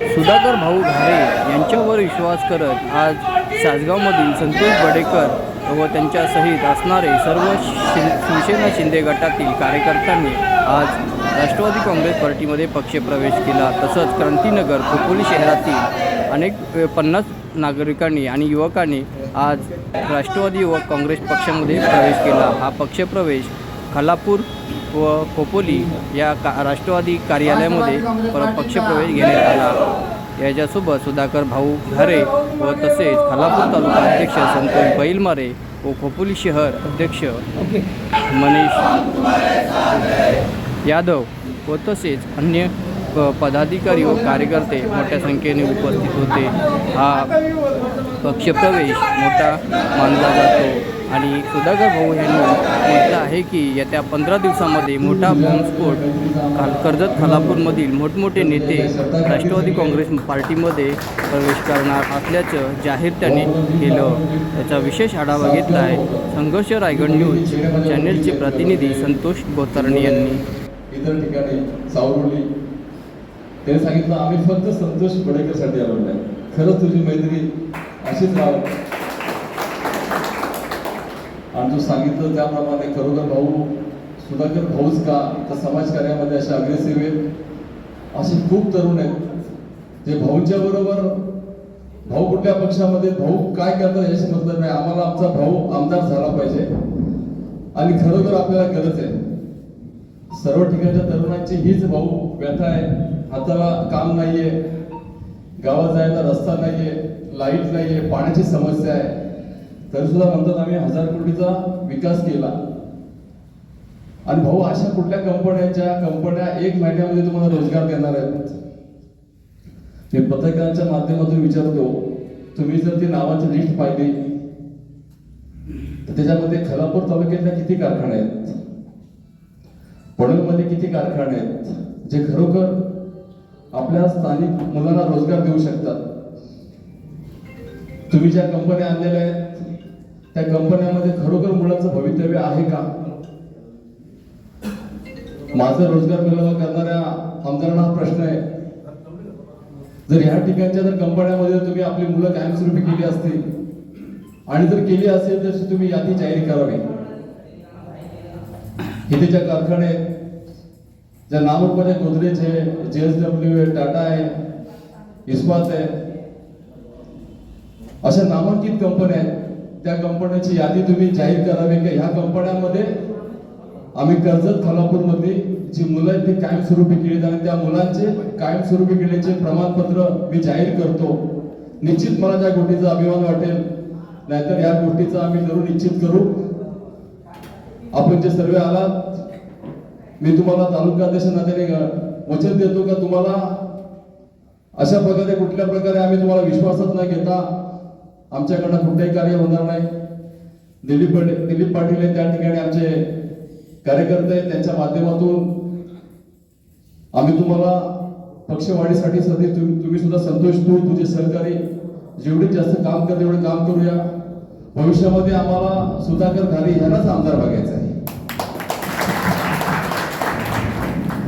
सुधाकर भाऊ घारे यांच्यावर विश्वास करत आज सासगावमधील संतोष बडेकर व त्यांच्यासहित असणारे सर्व शि शिवसेना शिंदे गटातील कार्यकर्त्यांनी आज राष्ट्रवादी काँग्रेस पार्टीमध्ये पक्षप्रवेश केला. तसंच क्रांतीनगर खोपोली शहरातील अनेक पन्नास नागरिकांनी आणि युवकांनी आज राष्ट्रवादी युवक काँग्रेस पक्षामध्ये प्रवेश केला. हा पक्षप्रवेश खालापूर व खोपोली या का राष्ट्रवादी कार्यालयामध्ये पर पक्षप्रवेश घेण्यात आला. याच्यासोबत सुधाकर भाऊ घारे व तसेच खालापूर तालुका अध्यक्ष संतोष बैलमारे व खोपोली शहर अध्यक्ष मनीष यादव व तसेच अन्य पदाधिकारी व कार्यकर्ते मोठ्या संख्येने उपस्थित होते. हा पक्षप्रवेश मोठा मानला जातो. आणि सुधाकर भाऊ यांनी म्हटलं आहे की येत्या पंधरा दिवसामध्ये मोठा बॉम्बस्फोट कर्जत खालापूरमधील मोठमोठे नेते राष्ट्रवादी काँग्रेस पार्टीमध्ये प्रवेश करणार असल्याचं जाहीर त्यांनी केलं. त्याचा विशेष आढावा घेतला आहे. संघर्ष रायगड न्यूज चॅनेलचे प्रतिनिधी संतोष गोतरणी यांनी. इतर ठिकाणी सावरुली त्याने सांगितलं आम्ही फक्त संतोष बडेकरसाठी आलो नाही. खरंच तुझी मैत्री अशीच राह आणि तू सांगितलं त्याप्रमाणे खरोखर भाऊ सुधाकर भाऊच का? तर समाजकार्यामध्ये असे अग्रेसिव्ह आहेत. असे खूप तरुण आहेत जे भाऊच्या बरोबर भाऊ कुठल्या पक्षामध्ये भाऊ काय करतात याची मतलब नाही. आम्हाला आमचा भाऊ आमदार झाला पाहिजे. आणि खरोखर आपल्याला गरज आहे. सर्व ठिकाणच्या तरुणांची हीच भाऊ व्यथा आहे. हाताला काम नाहीये गावात जायला रस्ता नाहीये लाइट नाहीये पाण्याची समस्या आहे. तरी सुद्धा म्हणतात आम्ही हजार कोटीचा विकास केला. आणि भाऊ अशा कुठल्या कंपन्यांच्या कंपन्या एक महिन्यामध्ये तुम्हाला रोजगार देणार आहेत? मी पत्रकारांच्या माध्यमातून विचारतो तुम्ही जर ती नावाची लिस्ट पाहिली तर त्याच्यामध्ये खलापूर तालुक्यातल्या किती कारखाने आहेत? पडवळमध्ये किती कारखाने आहेत? जे खरोखर आपल्या स्थानिक मुलांना रोजगार देऊ शकतात. तुम्ही ज्या कंपन्या आणलेल्या आहेत त्या कंपन्यामध्ये खरोखर मुलांचं भवितव्य आहे का? माझं रोजगार मिळवणं करणाऱ्या आमदारांना हा प्रश्न आहे. जर ह्या ठिकाणच्या जर कंपन्यामध्ये तुम्ही आपली मुलं कायमस्वरूपी केली असतील आणि जर केली असेल तर तुम्ही यादी जाहीर करावी. इथे ज्या कारखाने आहेत, ज्या नामरूपाच्या गोदरेज आहे जे एस डब्ल्यू आहे टाटा आहे इस्पात आहे अशा नामांकित कंपन्या आहेत त्या कंपन्यांची यादी तुम्ही जाहीर करावी की? ह्या कंपन्यांमध्ये आम्ही कर्जत खालापूरमध्ये जी मुलं आहेत ती कायमस्वरूपी केली आणि त्या मुलांचे कायमस्वरूपी केल्याचे प्रमाणपत्र मी जाहीर करतो. निश्चित मला त्या गोष्टीचा अभिमान वाटेल. नाहीतर या गोष्टीचा आम्ही जरूर निश्चित करू. आपण जे सर्व आलात मी तुम्हाला तालुका अध्यक्ष नात्याने वचन देतो का तुम्हाला? अशा प्रकारे कुठल्या प्रकारे आम्ही तुम्हाला विश्वासात न घेता आमच्याकडनं कुठलंही कार्य होणार नाही. दिलीप दिलीप पाटील हे त्या ठिकाणी आमचे कार्यकर्ते आहेत. त्यांच्या माध्यमातून आम्ही तुम्हाला पक्षवाढीसाठी सध्या तुम्ही तुम्ही सुद्धा संतोष तू तुझे सहकारी जेवढे जास्त काम कर तेवढे काम करूया. भविष्यामध्ये आम्हाला सुधाकर घारी यांनाच आमदार बघायचं आहे.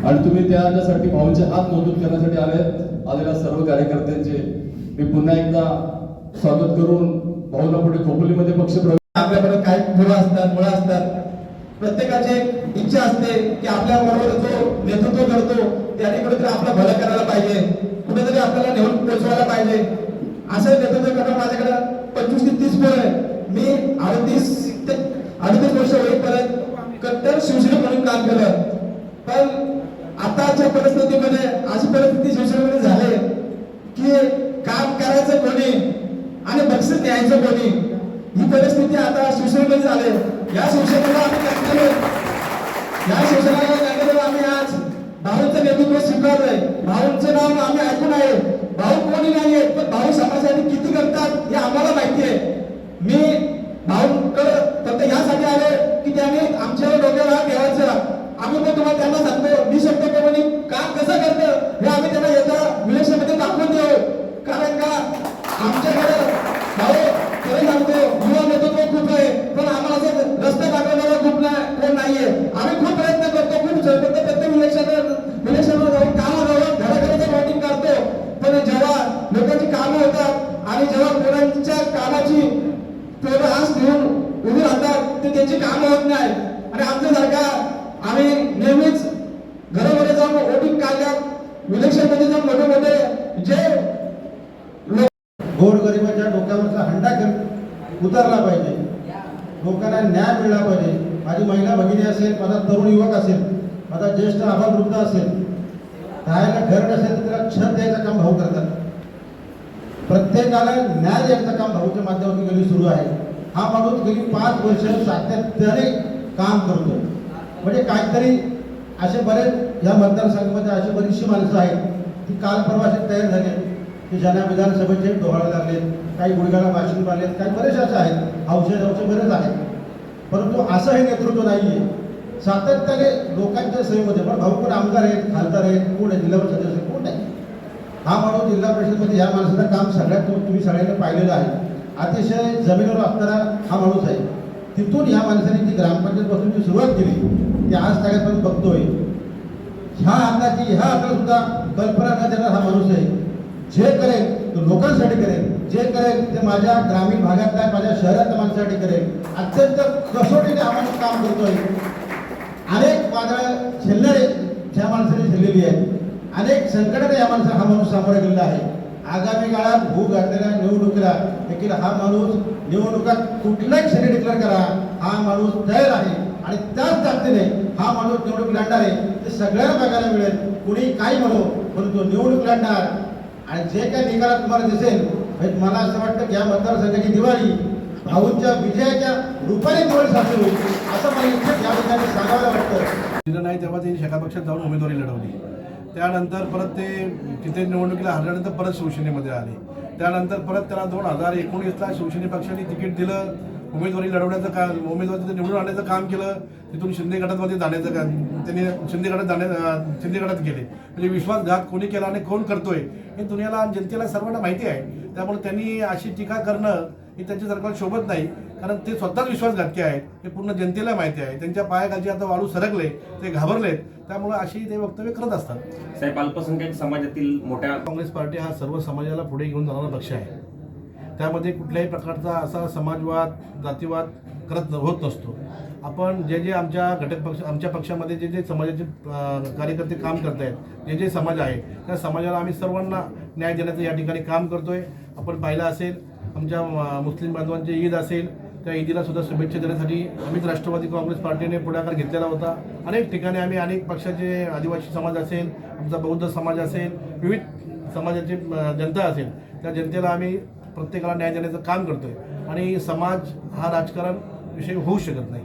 आणि तुम्ही त्यासाठी भाऊंचे हात मजबूत करण्यासाठी आले आलेल्या सर्व कार्यकर्त्यांचे मी पुन्हा एकदा स्वागत करून भाऊला पुढे खोपोलीमध्ये पक्ष आपल्याकडे काय मुलं असतात मुलं असतात. प्रत्येकाची इच्छा असते की आपल्या बरोबर जो नेतृत्व करतो त्याने कुठेतरी आपलं भलं करायला पाहिजे. कुठेतरी आपल्याला नेऊन पोहोचवायला पाहिजे. असं नेतृत्व करणं माझ्याकडे पंचवीस ते तीस पोर आहे मी अडतीस ते अडतीस वर्ष होईपर्यंत कट्टर शिवसेना म्हणून काम केलं. अशा परिस्थितीमध्ये अशी परिस्थिती शिवसेनेमध्ये झाली की काम करायचं कोणी आणि बक्षीस द्यायचं कोणी ही परिस्थिती आता शिवसेनेमध्ये झाली. या शिवसेनेला आम्ही कंटिन्यू या शिवसेनेला कंटिन्यू आम्ही आज भाऊंचं नेतृत्व स्वीकारलंय. भाऊंचं नाव आम्ही ऐकून आहे. भाऊ कोणी नाही आहेत पण भाऊ समाजासाठी किती करतात हे आम्हाला माहिती आहे. मी भाऊंकडे फक्त यासाठी आले की त्यांनी आमच्या डोक्याला ठेवायचं. आम्ही पण तुम्हाला त्यांना सांगतो मी निशब्दपणे काम कसं करतं? हे आम्ही त्यांना येत्या विलेशमध्ये दाखवून देऊ. कारण का? आमच्याकडे भाऊ खरं सांगतो युवा नेतृत्व खूप आहे. पण आम्हाला असं रस्ते दाखवणारा खूप नाही नाहीये. आम्ही खूप प्रयत्न करतो खूप प्रत्येक प्रत्येक इलेक्शन इलेक्शनला जाऊन कामावर जाऊन घराघराचं वोटिंग करतो पण जेव्हा लोकांची कामं होतात आणि जेव्हा पोरांच्या कामाची पोरं आस घेऊन उभी राहतात ते त्यांची कामं होत नाही. आणि आमच्यासारखा आम्ही नेहमीच घरोघरी जाऊन विदेशामध्ये काढल्यात मोठे मोठे जे गोड गोरगरिबाच्या डोक्यावरचा हंडा घेऊन उतरला पाहिजे. लोकांना न्याय मिळला पाहिजे. माझी महिला भगिनी असेल माझा तरुण युवक असेल माझा ज्येष्ठ आबालवृद्ध असेल राहायला घर नसेल तर त्याला छत द्यायचं काम भाऊ करतात. प्रत्येकाला न्याय द्यायचं काम भाऊच्या माध्यमातून गेली सुरू आहे. हा माणूस गेली पाच वर्ष सातत्याने काम करतो म्हणजे काहीतरी असे बरेच या मतदारसंघामध्ये अशी बरीचशी माणसं आहेत ती काल प्रवासात तयार झाली. की ज्यांना विधानसभेचे डोहाळा लागलेत काही गुडघ्याला वाशिंग मारलेत काही बरेच आहेत. औषध औषध बरेच आहेत. परंतु असं हे नेतृत्व नाही आहे सातत्याने लोकांच्या सेवेमध्ये पण भाऊ पण आमदार आहेत खासदार आहेत कोण आहे जिल्हा परिषद सदस्य कोण आहे हा माणूस जिल्हा परिषदमध्ये या माणसाचं काम सगळ्यात तुम्ही तुम्ही सगळ्यांनी पाहिलेलं आहे. अतिशय जमिनीवर असणारा हा माणूस आहे. तिथून ह्या माणसाने जी ग्रामपंचायत जी सुरुवात केली ती आज त्याच्यापर्यंत बघतोय. ह्या अंगाची ह्या अंगा सुद्धा कल्पना न देणार हा माणूस आहे. जे करेल तो लोकांसाठी करेल जे करेल ते माझ्या ग्रामीण भागातल्या माझ्या शहरातल्या माणसासाठी करेल अत्यंत कसोटीने आपण काम करतोय. अनेक वादळं झेलणारे ज्या माणसाने झेललेली आहेत. अनेक संकटाने या माणसा हा माणूस सामोरे गेलेला आहे. आगामी काळात भू घातलेल्या निवडणुकीला देखील हा माणूस निवडणुकात कुठल्याही क्षणी डिक्लेअर करा. हा माणूस तयार आहे. आणि त्याच ताकदीने हा माणूस निवडणूक लढणार आहे. ते सगळ्यांना बघायला मिळेल. कुणी काही म्हणू परंतु निवडणूक लढणार. आणि जे काही निकालात तुम्हाला दिसेल मला असं वाटतं की या मतदारसंघाची दिवाळी भाऊंच्या विजयाच्या रूपाने दिवाळी साजरी होईल. असं मला इच्छित या ठिकाणी सांगायला वाटतं. दिलं नाही तेव्हा त्यांनी शेका पक्षात जाऊन उमेदवारी लढवली. त्यानंतर परत ते तिथे निवडणुकीला हरल्यानंतर परत शिवसेनेमध्ये आले. त्यानंतर परत त्याला दोन हजार एकोणीसला शिवसेने पक्षाने तिकीट दिलं. उमेदवारी लढवण्याचं काम उमेदवारी तिथे निवडून आणण्याचं काम केलं तिथून शिंदे गटामध्ये जाण्याचं काम त्यांनी शिंदे गटात जाण्या अं, शिंदे गटात गेले. म्हणजे विश्वासघात कोणी केला आणि कोण करतोय हे दुनियाला आणि जनतेला सर्वांना माहिती आहे. त्यामुळे त्यांनी अशी टीका करणं हे त्यांच्या सरकारला शोभत नाही. कारण ते स्वतःच विश्वासघातकी आहेत. हे पूर्ण जनतेला माहिती आहे. त्यांच्या पायाखालची आता वाळू सरकले ते घाबरलेत. त्यामुळे अशी ते वक्तव्य करत असतात. साहेब अल्पसंख्याक समाजातील मोठ्या काँग्रेस पार्टी हा सर्व समाजाला पुढे घेऊन जाणारा पक्ष आहे. त्यामध्ये कुठल्याही प्रकारचा असा समाजवाद जातीवाद करत न- होत नसतो. आपण जे जे आमच्या घटक पक्ष आमच्या पक्षामध्ये जे जे समाजाचे कार्यकर्ते काम करत आहेत जे जे समाज आहे त्या समाजाला आम्ही सर्वांना न्याय देण्याचं या ठिकाणी काम करतो आहे आपण पाहिलं असेल आमच्या मुस्लिम बांधवांची ईद असेल त्या ईदीला सुद्धा शुभेच्छा देण्यासाठी आम्हीच राष्ट्रवादी काँग्रेस पार्टीने पुढाकार घेतलेला होता. अनेक ठिकाणी आम्ही अनेक पक्षाचे आदिवासी समाज असेल आमचा बौद्ध समाज असेल विविध समाजाची जनता असेल त्या जनतेला आम्ही प्रत्येकाला न्याय देण्याचं काम करतोय. आणि समाज हा राजकारण विषय होऊ शकत नाही.